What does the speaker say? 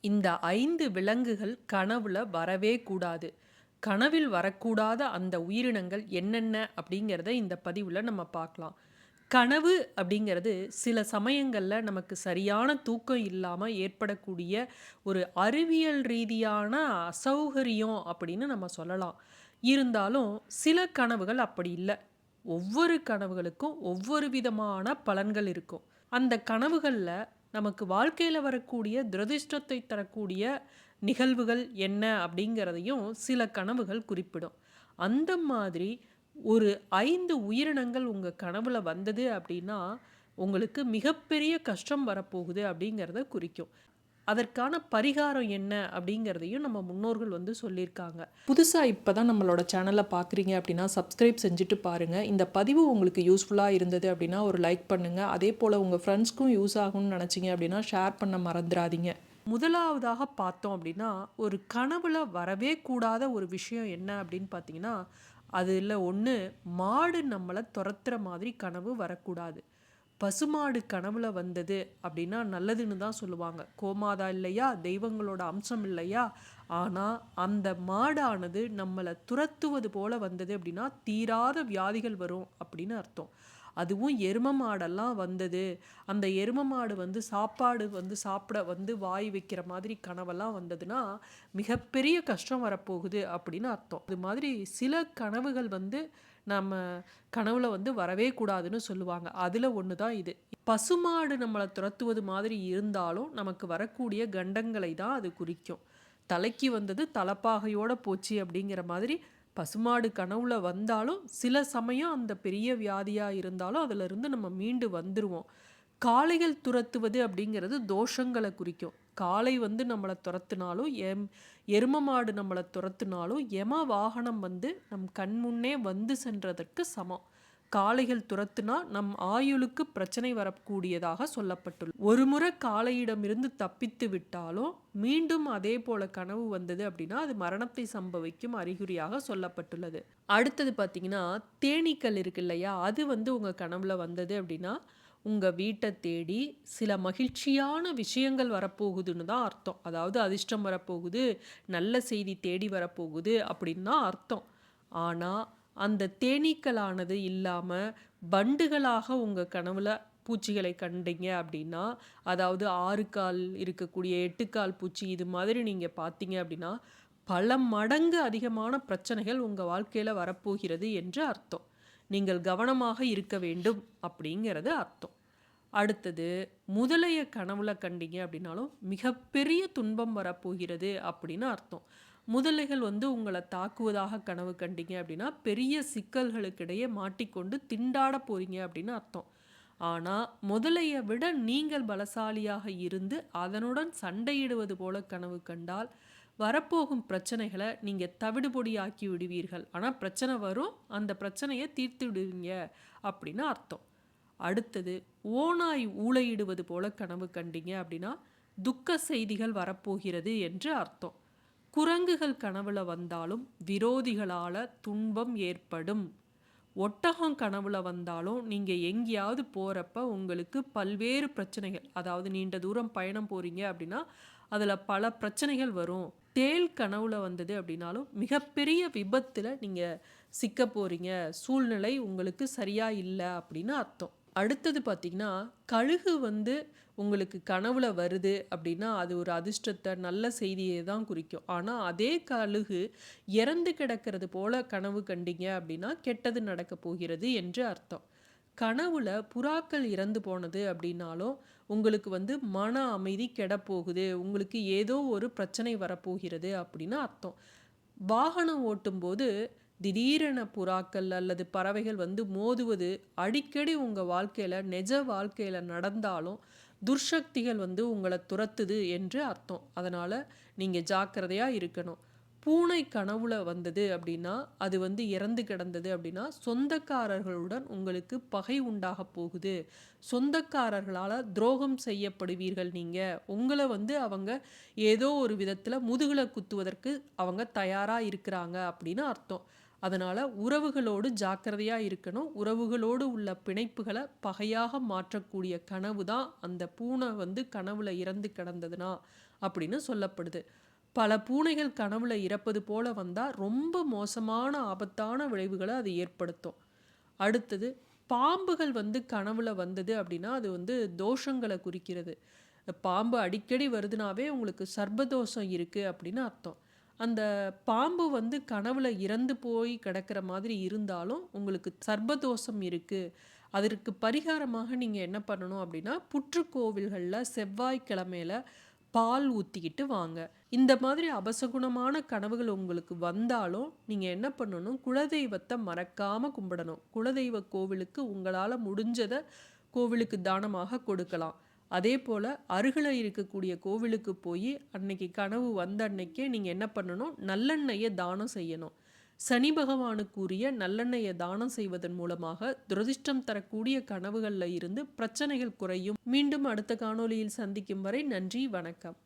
இந்த ஐந்து விலங்குகள் கனவுல வரவே கூடாது. கனவில் வரக்கூடாத அந்த உயிரினங்கள் என்னென்ன அப்படிங்கிறத இந்த பதிவில் நம்ம பார்க்கலாம். கனவு அப்படிங்கிறது சில சமயங்களில் நமக்கு சரியான தூக்கம் இல்லாமல் ஏற்படக்கூடிய ஒரு அறிவியல் ரீதியான அசௌகரியம் அப்படின்னு நம்ம சொல்லலாம். இருந்தாலும் சில கனவுகள் அப்படி இல்லை. ஒவ்வொரு கனவுகளுக்கும் ஒவ்வொரு விதமான பலன்கள் இருக்கும். அந்த கனவுகளில் நமக்கு வாழ்க்கையில் வரக்கூடிய துரதிர்ஷ்டத்தை தரக்கூடிய நிகழ்வுகள் என்ன அப்படிங்கிறதையும் சில கனவுகள் குறிப்பிடும். அந்த மாதிரி ஒரு ஐந்து உயிரினங்கள் உங்கள் கனவில் வந்தது அப்படின்னா உங்களுக்கு மிகப்பெரிய கஷ்டம் வரப்போகுது அப்படிங்கிறத குறிக்கும். அதற்கான பரிகாரம் என்ன அப்படிங்கிறதையும் நம்ம முன்னோர்கள் வந்து சொல்லியிருக்காங்க. புதுசாக இப்போ தான் நம்மளோட சேனலை பார்க்குறீங்க அப்படின்னா சப்ஸ்கிரைப் செஞ்சுட்டு பாருங்கள் இந்த பதிவு உங்களுக்கு யூஸ்ஃபுல்லாக இருந்தது அப்படின்னா ஒரு லைக் பண்ணுங்கள் அதே போல் உங்கள் ஃப்ரெண்ட்ஸ்க்கும் யூஸ் ஆகும்னு நினச்சிங்க அப்படின்னா ஷேர் பண்ண மறந்துடாதீங்க முதலாவதாக பார்த்தோம் அப்படின்னா ஒரு கனவுல வரவே கூடாத ஒரு விஷயம் என்ன அப்படின்னு பார்த்தீங்கன்னா அதில் ஒன்று மாடு நம்மளை துரத்துற மாதிரி கனவு வரக்கூடாது. பசுமாடு கனவுல வந்தது அப்படின்னா நல்லதுன்னு தான் சொல்லுவாங்க. கோமாதா இல்லையா? தெய்வங்களோட அம்சம் இல்லையா? ஆனால் அந்த மாடானது நம்மளை துரத்துவது போல வந்தது அப்படின்னா தீராத வியாதிகள் வரும் அப்படின்னு அர்த்தம். அதுவும் எரும மாடெல்லாம் வந்தது. அந்த எரும மாடு வந்து சாப்பாடு வந்து சாப்பிட வந்து வாய் வைக்கிற மாதிரி கனவெல்லாம் வந்ததுன்னா மிகப்பெரிய கஷ்டம் வரப்போகுது அப்படின்னு அர்த்தம். அது மாதிரி சில கனவுகள் வந்து நம்ம கனவுல வந்து வரவே கூடாதுன்னு சொல்லுவாங்க. அதில் ஒன்று தான் இது. பசுமாடு நம்மளை துரத்துவது மாதிரி இருந்தாலும் நமக்கு வரக்கூடிய கண்டங்களை தான் அது குறிக்கும். தலைக்கு வந்தது தலைப்பாகையோடு போச்சு அப்படிங்கிற மாதிரி பசுமாடு கனவுல வந்தாலும் சில சமயம் அந்த பெரிய வியாதியாக இருந்தாலும் அதிலிருந்து நம்ம மீண்டு வந்துடுவோம் காளைகள் துரத்துவது அப்படிங்கிறது தோஷங்களை குறிக்கும். காளை வந்து நம்மளை துரத்துனாலும் எம் எரும மாடு நம்மளை துரத்துனாலும் எம வாகனம் வந்து நம் கண் முன்னே வந்து சென்றதற்கு சமம். காளைகள் துரத்துனா நம் ஆயுளுக்கு பிரச்சனை வரக்கூடியதாக சொல்லப்பட்டுள்ளது. ஒரு முறை காளையிடமிருந்து தப்பித்து விட்டாலும் மீண்டும் அதே போல கனவு வந்தது அப்படின்னா அது மரணத்தை சம்பவிக்கும் அறிகுறியாக சொல்லப்பட்டுள்ளது. அடுத்தது பார்த்தீங்கன்னா தேனீக்கள் இருக்கு இல்லையா? அது வந்து உங்கள் கனவுல வந்தது அப்படின்னா உங்கள் வீட்டை தேடி சில மகிழ்ச்சியான விஷயங்கள் வரப்போகுதுன்னு தான் அர்த்தம். அதாவது அதிர்ஷ்டம் வரப்போகுது நல்ல செய்தி தேடி வரப்போகுது அப்படின்னு தான் அர்த்தம். ஆனால் அந்த தேனீக்களானது இல்லாமல் பண்டுகளாக உங்கள் கனவுல பூச்சிகளை கண்டீங்க அப்படின்னா அதாவது ஆறு கால் இருக்கக்கூடிய எட்டுக்கால் பூச்சி இது மாதிரி நீங்கள் பார்த்தீங்க அப்படின்னா பல மடங்கு அதிகமான பிரச்சனைகள் உங்கள் வாழ்க்கையில் வரப்போகிறது என்று அர்த்தம். நீங்கள் கவனமாக இருக்க வேண்டும் அப்படிங்கிறது அர்த்தம். அடுத்தது முதலைய கனவுல கண்டீங்க அப்படின்னாலும் மிகப்பெரிய துன்பம் வரப்போகிறது அப்படின்னு அர்த்தம். முதலைகள் வந்து உங்களை தாக்குவதாக கனவு கண்டீங்க அப்படின்னா பெரிய சிக்கல்களுக்கிடையே மாட்டிக்கொண்டு திண்டாட போறீங்க அப்படின்னு அர்த்தம். ஆனால் முதலையை விட நீங்கள் பலசாலியாக இருந்து அதனுடன் சண்டையிடுவது போல கனவு கண்டால் வரப்போகும் பிரச்சனைகளை நீங்கள் தவிடுபொடியாக்கி விடுவீர்கள். ஆனால் பிரச்சனை வரும் அந்த பிரச்சனையை தீர்த்து விடுவீங்க அப்படின்னு அர்த்தம். அடுத்தது ஓனாய் ஊளையிடுவது போல கனவு கண்டீங்க அப்படின்னா துக்க செய்திகள் வரப்போகிறது என்று அர்த்தம். குரங்குகள் கனவுல வந்தாலும் விரோதிகளால் துன்பம் ஏற்படும். ஒட்டகம் கனவுல வந்தாலும் நீங்கள் எங்கேயாவது போகிறப்ப உங்களுக்கு பல்வேறு பிரச்சனைகள் அதாவது நீண்ட தூரம் பயணம் போகிறீங்க அப்படின்னா அதில் பல பிரச்சனைகள் வரும். தேல் கனவுல வந்தது அப்படின்னாலும் மிகப்பெரிய விபத்தில் நீங்கள் சிக்க போகிறீங்க சூழ்நிலை உங்களுக்கு சரியாக இல்லை அப்படின்னு அர்த்தம். அடுத்தது பார்த்திங்கன்னா கழுகு வந்து உங்களுக்கு கனவுல வருது அப்படின்னா அது ஒரு அதிர்ஷ்டத்தை நல்ல செய்தியை தான் குறிக்கும். ஆனால் அதே கழுகு இறந்து கிடக்கிறது போல கனவு கண்டிங்க அப்படின்னா கெட்டது நடக்க போகிறது என்று அர்த்தம். கனவுல புறாக்கள் இறந்து போனது அப்படின்னாலும் உங்களுக்கு வந்து மன அமைதி கெடப்போகுது உங்களுக்கு ஏதோ ஒரு பிரச்சனை வரப்போகிறது அப்படின்னு அர்த்தம். வாகனம் ஓட்டும்போது திடீரென புறாக்கள் அல்லது பறவைகள் வந்து மோதுவது அடிக்கடி உங்கள் வாழ்க்கையில் நிஜ வாழ்க்கையில் நடந்தாலும் துர்சக்திகள் வந்து உங்களை துரத்துது என்று அர்த்தம். அதனால் நீங்கள் ஜாக்கிரதையாக இருக்கணும். பூனை கனவுல வந்தது அப்படின்னா அது வந்து இறந்து கிடந்தது அப்படின்னா சொந்தக்காரர்களுடன் உங்களுக்கு பகை உண்டாக போகுது. சொந்தக்காரர்களால் துரோகம் செய்யப்படுவீர்கள் நீங்கள் உங்களை வந்து அவங்க ஏதோ ஒரு விதத்தில் முதுகில் குத்துவதற்கு அவங்க தயாராக இருக்கிறாங்க அப்படின்னு அர்த்தம். அதனால் உறவுகளோடு ஜாக்கிரதையாக இருக்கணும். உறவுகளோடு உள்ள பிணைப்புகளை பகையாக மாற்றக்கூடிய கனவு தான் அந்த பூனை வந்து கனவுல இறந்து கிடந்ததுனா அப்படின்னு சொல்லப்படுது. பல பூனைகள் கனவுல இறப்பது போல வந்தால் ரொம்ப மோசமான ஆபத்தான விளைவுகளை அது ஏற்படுத்தும். அடுத்தது பாம்புகள் வந்து கனவுல வந்தது அப்படின்னா அது வந்து தோஷங்களை குறிக்கிறது. பாம்பு அடிக்கடி வருதுனாவே உங்களுக்கு சர்பதோஷம் இருக்குது அப்படின்னு அர்த்தம். அந்த பாம்பு வந்து கனவுல இறந்து போய் கிடக்கிற மாதிரி இருந்தாலும் உங்களுக்கு சர்பதோஷம் இருக்குது அதற்கு பரிகாரமாக நீங்கள் என்ன பண்ணணும் அப்படின்னா புற்றுக்கோவில்களில் செவ்வாய்க்கிழமையில பால் ஊற்றிக்கிட்டு வாங்க. இந்த மாதிரி அபசகுணமான கனவுகள் உங்களுக்கு வந்தாலும் நீங்கள் என்ன பண்ணணும்? குலதெய்வத்தை மறக்காமல் கும்பிடணும். குலதெய்வ கோவிலுக்கு உங்களால் முடிஞ்சதை கோவிலுக்கு தானமாக கொடுக்கலாம். அதே போல் அருகில் இருக்கக்கூடிய கோவிலுக்கு போய் அன்னைக்கு கனவு வந்த அன்னைக்கே நீங்கள் என்ன பண்ணணும்? நல்லெண்ணெயை தானம் செய்யணும். சனி பகவானுக்குரிய நல்லெண்ணெயை தானம் செய்வதன் மூலமாக துரதிர்ஷ்டம் தரக்கூடிய கனவுகளில் இருந்து பிரச்சனைகள் குறையும். மீண்டும் அடுத்த காணொளியில் சந்திக்கும் வரை நன்றி வணக்கம்.